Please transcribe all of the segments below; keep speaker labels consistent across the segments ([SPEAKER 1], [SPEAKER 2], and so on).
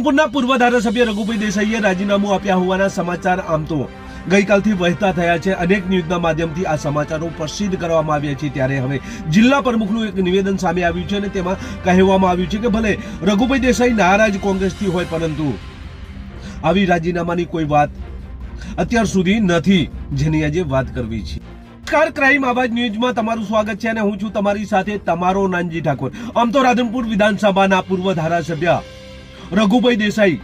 [SPEAKER 1] રાધનપુરના પૂર્વ ધારાસભ્ય રઘુભાઈ દેસાઈએ રાજીનામું આપ્યા હોવાના સમાચાર આમ તો ગઈકાલથી વહેતા થયા છે. અનેક ન્યૂઝના માધ્યમથી આ સમાચારો પ્રસિદ્ધ કરવામાં આવ્યા છે. ત્યારે હવે જિલ્લા પ્રમુખનું એક નિવેદન સામે આવ્યું છે અને તેમાં કહેવામાં આવ્યું છે કે ભલે રઘુભાઈ દેસાઈ નારાજ કોંગ્રેસથી હોય પરંતુ આવી રાજીનામાની કોઈ વાત અત્યાર સુધી નથી જેની આજે વાત કરવી છે. નમસ્કાર ક્રાઇમ આવાજ ન્યૂઝમાં તમારું સ્વાગત છે અને હું છું તમારી સાથે તમારો નાનજી ઠાકોર. આમ તો રાધનપુર વિધાનસભાના પૂર્વ ધારાસભ્ય રઘુભાઈ દેસાઈ.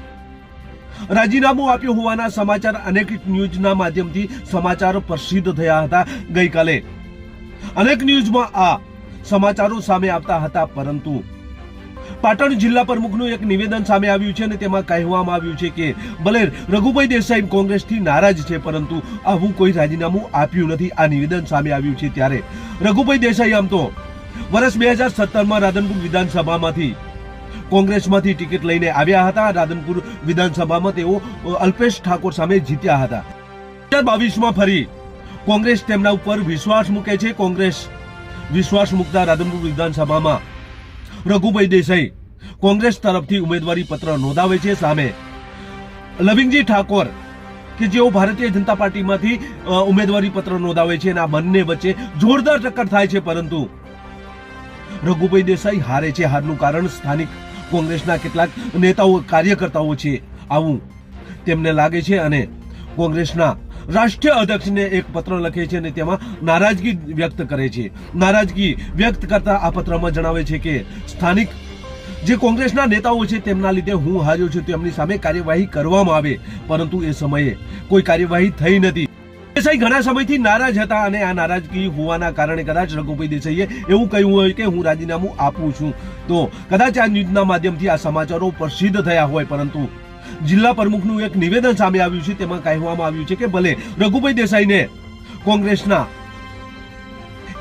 [SPEAKER 1] રાજીનામું આપ્યું હોવાના સમાચાર અનેક ન્યૂઝના માધ્યમથી સમાચારો પ્રસિદ્ધ થયા હતા ગઈકાલે. અનેક ન્યૂઝમાં આ સમાચારો સામે આવતા હતા, પરંતુ પાટણ જિલ્લા પ્રમુખનું એક નિવેદન સામે આવ્યું છે અને તેમાં કહેવામાં આવ્યું છે કે, ભલે રઘુભાઈ દેસાઈ કોંગ્રેસથી નારાજ છે, પરંતુ આવું કોઈ રાજીનામું આપ્યું નથી. આ નિવેદન સામે આવ્યું છે ત્યારે રઘુભાઈ દેસાઈ આમ તો વર્ષ બે હજાર સત્તરમાં રાધનપુર વિધાનસભામાંથી કોંગ્રેસમાંથી ટિકિટ લઈને આવ્યા હતા. રાધનપુર વિધાનસભામાં તેઓ અલ્પેશ ઠાકોર સામે જીત્યા હતા. બાવીસમાં ફરી કોંગ્રેસ તેમના ઉપર વિશ્વાસ મૂકે છે. કોંગ્રેસ વિશ્વાસ મૂકતા રાધનપુર વિધાનસભામાં રઘુભાઈ દેસાઈ કોંગ્રેસ તરફથી ઉમેદવારી પત્ર નોંધાવે છે. સામે લવિંગજી ઠાકોર કે જેઓ ભારતીય જનતા પાર્ટીમાંથી ઉમેદવારી પત્ર નોંધાવે છે અને આ બંને વચ્ચે જોરદાર ટક્કર થાય છે. પરંતુ રઘુભાઈ દેસાઈ હારે છે. હારનું કારણ સ્થાનિક કોંગ્રેસના કેટલાક નેતાઓ કાર્યકર્તાઓ છે. આવું તેમને લાગે છે અને કોંગ્રેસના રાષ્ટ્રીય અધ્યક્ષને એક પત્ર લખે છે અને તેમાં નારાજગી વ્યક્ત કરે છે. નારાજગી વ્યક્ત કરતા આ પત્રમાં જણાવે છે કે સ્થાનિક જે કોંગ્રેસના નેતાઓ છે તેમના લીધે હું હાર્યો છું. તેમની સામે કાર્યવાહી કરવામાં આવે, પરંતુ એ સમયે કોઈ કાર્યવાહી થઈ નથી. દેસાઈ ઘણા સમયથી નારાજ હતા અને આ નારાજગી હોવાના કારણે કદાચ રઘુભાઈ દેસાઈએ એવું કહ્યું હોય કે હું રાજીનામું આપું છું. તો કદાચ આ ન્યૂઝના માધ્યમથી આ સમાચારો પ્રસિદ્ધ થયા હોય, પરંતુ જિલ્લા પ્રમુખનું એક નિવેદન સામે આવ્યું છે, તેમાં કહેવામાં આવ્યું છે કે ભલે રઘુભાઈ દેસાઈને કોંગ્રેસના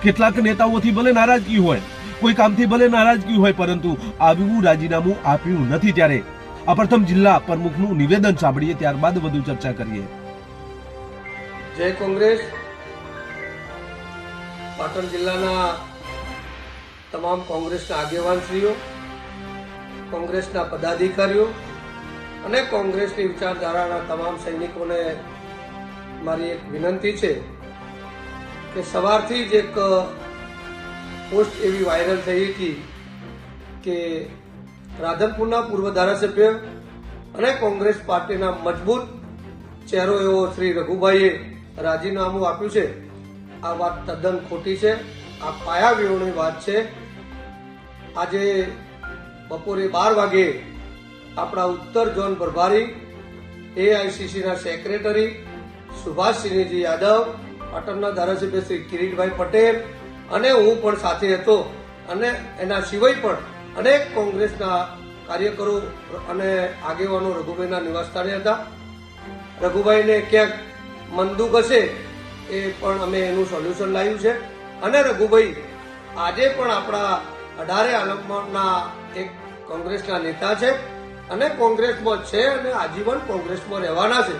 [SPEAKER 1] કેટલાક નેતાઓથી ભલે નારાજગી હોય, કોઈ કામથી ભલે નારાજગી હોય, પરંતુ આવ્યું રાજીનામું આપ્યું નથી. ત્યારે આ પ્રથમ જિલ્લા પ્રમુખનું નિવેદન સાંભળીએ, ત્યારબાદ વધુ ચર્ચા કરીએ.
[SPEAKER 2] જય કોંગ્રેસ. પાટણ જિલ્લાના તમામ કોંગ્રેસના આગેવાનશ્રીઓ, કોંગ્રેસના પદાધિકારીઓ અને કોંગ્રેસની વિચારધારાના તમામ સૈનિકોને મારી એક વિનંતી છે કે સવારથી જ એક પોસ્ટ એવી વાયરલ થઈ હતી કે રાધનપુરના પૂર્વ ધારાસભ્ય અને કોંગ્રેસ પાર્ટીના મજબૂત ચહેરો એવો શ્રી રઘુભાઈએ રાજીનામું આપ્યું છે. આ વાત તદ્દન ખોટી છે. આ પાયા વિહોણી વાત છે. આજે બપોરે બાર વાગે આપણા ઉત્તર ઝોન પ્રભારી એઆઈસીસીના સેક્રેટરી સુભાષસિંહજી યાદવ, પાટણના ધારાસભ્ય શ્રી કિરીટભાઈ પટેલ અને હું પણ સાથે હતો અને એના સિવાય પણ અનેક કોંગ્રેસના કાર્યકરો અને આગેવાનો રઘુભાઈના નિવાસસ્થાને હતા. રઘુભાઈને ક્યાંક મનદુખ હશે એ પણ અમે એનું સોલ્યુશન લાવ્યું છે. અને રઘુભાઈ, આજે પણ આપણા અઢારે આલમના એક કોંગ્રેસના નેતા છે અને કોંગ્રેસમાં છે અને આજીવન કોંગ્રેસમાં રહેવાના છે.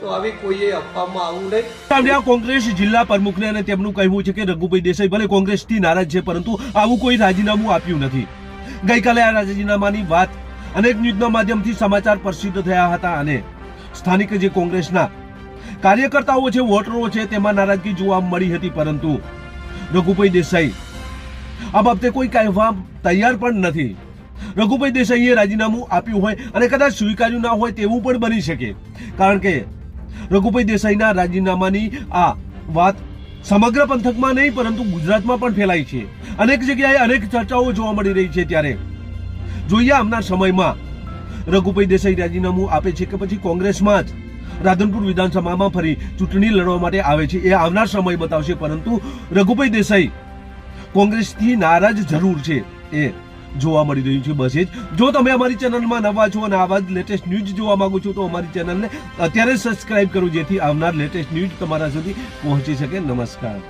[SPEAKER 2] તો આવી કોઈએ અફવામાં આવવું નહીં.
[SPEAKER 1] કોંગ્રેસ જિલ્લા પ્રમુખને અને તેમનું કહેવું છે કે રઘુભાઈ દેસાઈ ભલે કોંગ્રેસથી નારાજ છે, પરંતુ આવું કોઈ રાજીનામું આપ્યું નથી. ગઈકાલે આ રાજીનામાની વાત અનેક ન્યૂઝના માધ્યમથી સમાચાર પ્રસિદ્ધ થયા હતા અને સ્થાનિક જે કોંગ્રેસના કાર્યકર્તાઓ છે, વોટરો છે, તેમાં નારાજગી જોવા મળી હતી, પરંતુ રઘુભાઈ દેસાઈ આ બાબતે કોઈ કહેવા તૈયાર પણ નથી. રઘુભાઈ દેસાઈએ રાજીનામું આપ્યું હોય અને કદાચ સ્વીકાર્યું ના હોય તેવું પણ બની શકે. કારણ કે રઘુભાઈ દેસાઈના રાજીનામાની આ વાત સમગ્ર પંથકમાં નહીં, પરંતુ ગુજરાતમાં પણ ફેલાઈ છે. અનેક જગ્યાએ અનેક ચર્ચાઓ જોવા મળી રહી છે ત્યારે. જોઈએ આવનાર સમયમાં રઘુભાઈ દેસાઈ રાજીનામું આપે છે કે પછી કોંગ્રેસમાં જ? રાધનપુર વિધાનસભામાં ફરી ચૂંટણી લડવા માટે આવે છે. એ આવનાર સમય બતાવશે, પરંતુ રઘુભાઈ દેસાઈ કોંગ્રેસથી નારાજ જરૂર છે. એ જોવા મળી રહ્યું છે બસ એ જ. જો તમે અમારી ચેનલમાં નવા છો અને આવા જ લેટેસ્ટ ન્યૂઝ જોવા માંગો છો, તો અમારી ચેનલને અત્યારે સબસ્ક્રાઇબ કરો, જેથી આવનાર લેટેસ્ટ ન્યૂઝ તમારા સુધી પહોંચી શકે. નમસ્કાર.